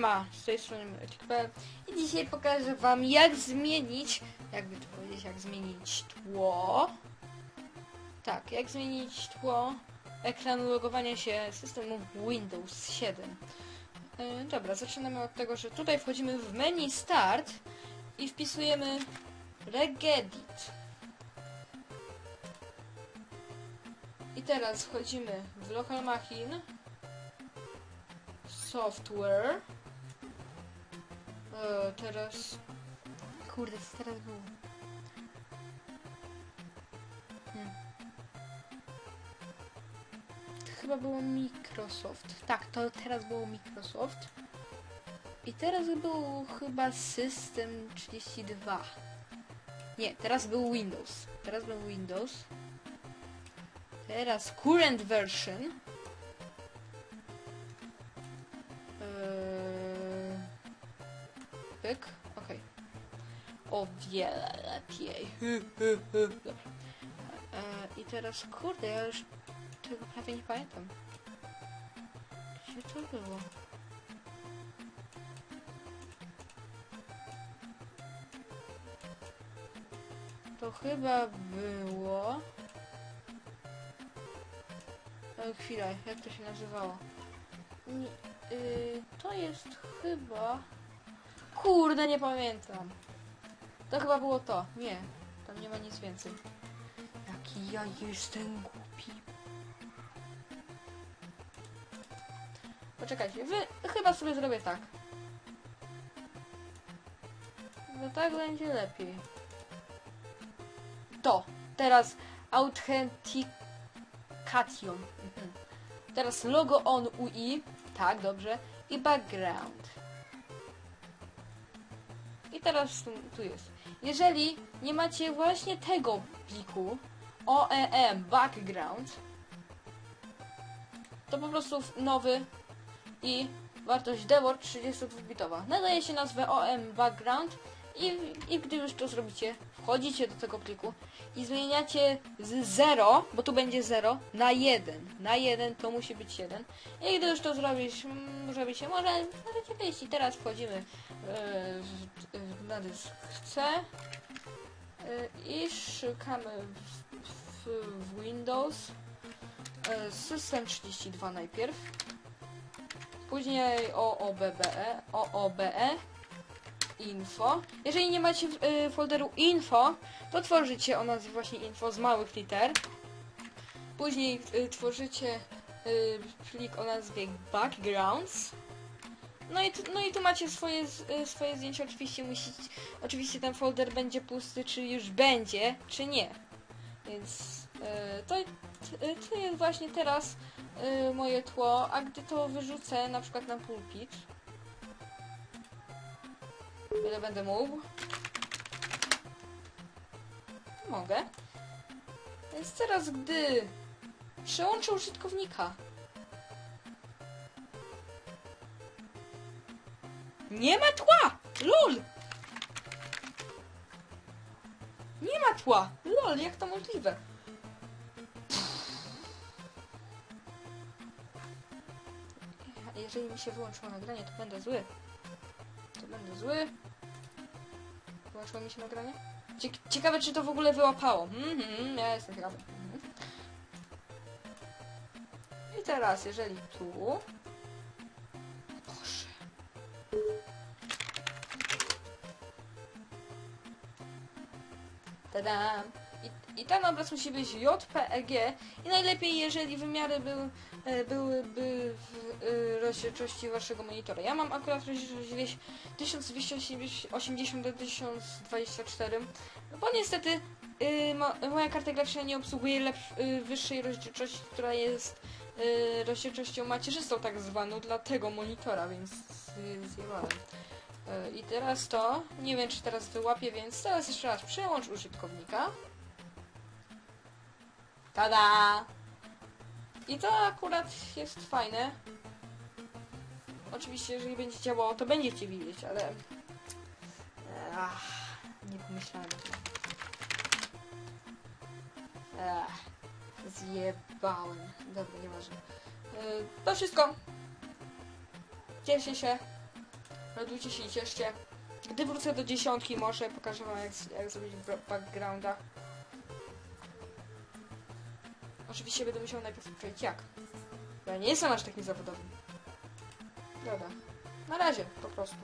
Siema, z tej strony Mleczek.pl i dzisiaj pokażę wam jak zmienić, jakby to powiedzieć, jak zmienić tło. Tak, jak zmienić tło ekranu logowania się systemu Windows 7. Yy, dobra, zaczynamy od tego, że tutaj wchodzimy w menu Start i wpisujemy Regedit. I teraz wchodzimy w Local Machine software. E, teraz. Kurde, co teraz było? Hmm. Chyba było Microsoft. Tak, to teraz było Microsoft. I teraz był chyba System 32. Nie, teraz był Windows. Teraz był Windows. Teraz current version. Pyk, okej. O wiele lepiej. Dobra. Eee, I teraz, kurde, ja już tego prawie nie pamiętam. Gdzie to było? To chyba było... E, chwila, jak to się nazywało? Nie, y, to jest chyba... Kurde, nie pamiętam. To chyba było to. Nie, tam nie ma nic więcej. Jaki ja jestem głupi. Poczekajcie, wy... Chyba sobie zrobię tak. No tak będzie lepiej. To. Teraz Authentication. Mhm. Teraz logo on UI. Tak, dobrze. I background. I teraz tu, jest. Jeżeli nie macie właśnie tego pliku OEM background, to po prostu nowy i wartość DWORD 32-bitowa. Nadaje się nazwę OEM background i, i gdy już to zrobicie, wchodzicie do tego pliku i zmieniacie z 0, bo tu będzie 0, na 1. Na 1 to musi być 1. I gdy już to zrobisz, mm, zrobicie, może możecie wyjść i teraz wchodzimy e, w, w, na dysk C e, i szukamy w, w, w Windows e, System 32 najpierw. Później OOBBE, OOBE, info. Jeżeli nie macie y, folderu info, to tworzycie o nazwie właśnie info z małych liter. Później y, tworzycie y, plik o nazwie backgrounds. No i, no i tu macie swoje, y, swoje zdjęcia. Oczywiście musicie, oczywiście ten folder będzie pusty, czy już będzie, czy nie. Więc y, to, y, to jest właśnie teraz y, moje tło, a gdy to wyrzucę na przykład na pulpit, ile będę mógł, mogę. Więc teraz gdy przełączę użytkownika, nie ma tła! LOL! Nie ma tła! LOL, jak to możliwe? Jeżeli mi się wyłączyło nagranie, to będę zły. To będę zły. Wyłączyło mi się nagranie? Cie ciekawe, czy to w ogóle wyłapało. Mhm, ja jestem ciekawy. Mhm. I teraz, jeżeli tu... Boże. Tadam! I, ten obraz musi być JPEG i najlepiej, jeżeli wymiary był, e, byłyby w e, rozdzielczości waszego monitora. Ja mam akurat rozdzielczość 1280 do 1024, no bo niestety mo, moja karta graficzna nie obsługuje lepsz, y, wyższej rozdzielczości, która jest rozdzielczością macierzystą tak zwaną dla tego monitora, więc zjebałem. I teraz to, nie wiem czy teraz wyłapię, więc teraz jeszcze raz przełącz użytkownika. Tada! I to akurat jest fajne. Oczywiście, jeżeli będzie działało, to będziecie widzieć, ale... Ach, nie pomyślałem. Ach, zjebałem. Dobra, nieważne. Yy, to wszystko. Cieszę się. radujcie się i cieszcie. Gdy wrócę do dziesiątki, może pokażę wam jak, jak zrobić backgrounda. Oczywiście będę musiał najpierw powiedzieć jak. Ja nie jestem aż tak niezawodowy. Dobra. Na razie, po prostu.